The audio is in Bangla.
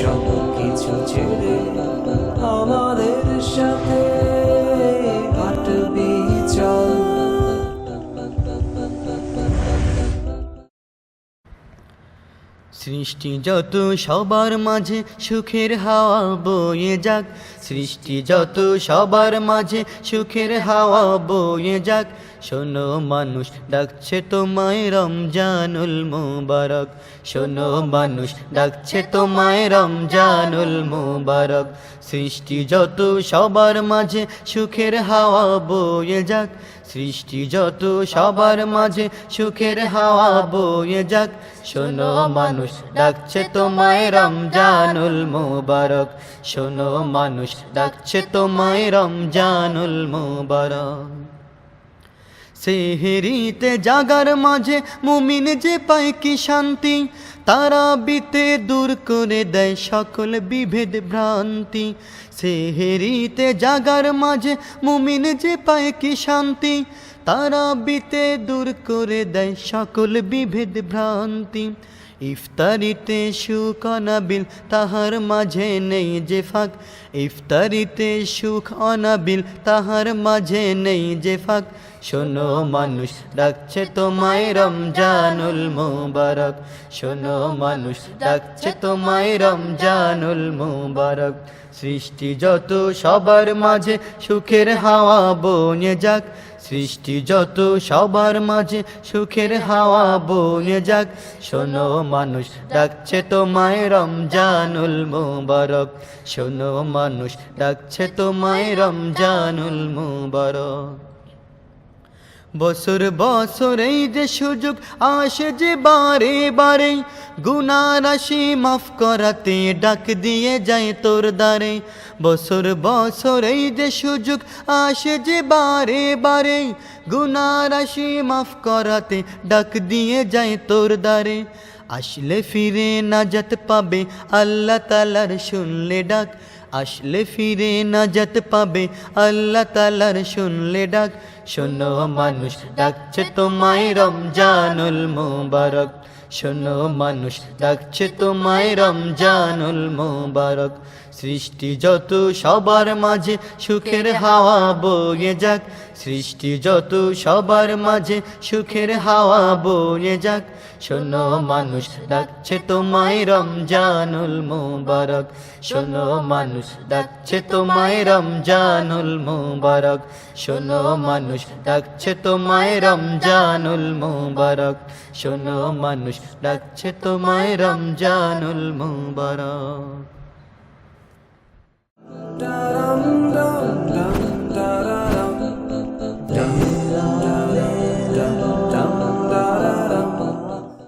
সব কিছু ছেড়ে আমাদের সাথে সৃষ্টি যত সবার মাঝে সুখের হাওয়া বয়ে যাক, সৃষ্টি যত সবার মাঝে সুখের হাওয়া বয়ে যাক, শোনো মানুষ, ডাকছে তোমায় রমজানুল মুবারক, শোনো মানুষ, ডাকছে তোমায় রমজানুল মুবারক, সৃষ্টি যত সবার মাঝে সুখের হাওয়া বয়ে যাক সৃষ্টি যত, সবার মাঝে সুখের হাওয়া বয়ে যাক। শোনো, মানুষ ডাকছে তোমায় রমজানুল মুবারক। শোনো, মানুষ ডাকছে তোমায় রমজানুল মুবারক। সেহেরিতে জাগার মাঝে মুমিন যে পায় কি শান্তি, তারা বিতে দূর করে দেয় সকল বিভেদ ভ্রান্তি। সেহেরিতে জাগার মাঝে মুমিন যে পায় কি শান্তি, তারা বিতে দূর করে দেয় সকল বিভেদ ভ্রান্তি। ইফতারিতে সুখ অনাবিল, তাহার মাঝে নেই যে ফাঁক। ইফতারিতে সুখ অনাবিল, তাহার মাঝে নেই যে ফাঁক। শোনো মানুষ, ডাকছে তোমায় রমজানুল মুবারক। শোনো মানুষ, ডাকছে তোমায় রমজানুল মুবারক। সৃষ্টি যত সবার মাঝে, সুখের হাওয়া বনে যাক। সৃষ্টি যত, সবার মাঝে সুখের হাওয়া বনে যাক। শোনো, মানুষ ডাকছে তোমায়, রমজানুল মুবারক। শোনো, মানুষ ডাকছে তোমায়, রমজানুল মুবারক। বছর বছর এই যে সুযোগ আসে যে বারে বারে গুনা রাশি মাফ করাতে ডাক দিয়ে যায় তোর দ্বারে। বছর বছর এই যে সুযোগ আসে যে বারে বারে গুনা রাশি মাফ করাতে ডাক দিয়ে যায় তোর দ্বারে। আসলে ফিরে নাজাত পাবে আল্লাহ তালার শুনলে ডাক আসলে ফিরে নাজাত পাবে। আল্লাহ তালার শুনলে ডাক, শোনো মানুষ, ডাকছে তোমায় রমজানুল মুবারক। শোনো মানুষ, ডাকছে তোমায় রমজানুল মুবারক। সৃষ্টি যত সবার মাঝে সুখের হাওয়া বয়ে যাক, সৃষ্টি যত সবার মাঝে সুখের হাওয়া বয়ে যাক, শোনো মানুষ ডাকছে তোমায় রমজানুল মুবারক, শোনো মানুষ ডাকছে তোমায় রমজানুল মুবারক, শোনো মানুষ ডাকছে তোমায় রমজানুল মুবারক, শোনো মানুষ ডাকছে তোমায় রমজানুল মুবারক। dum dum dum dum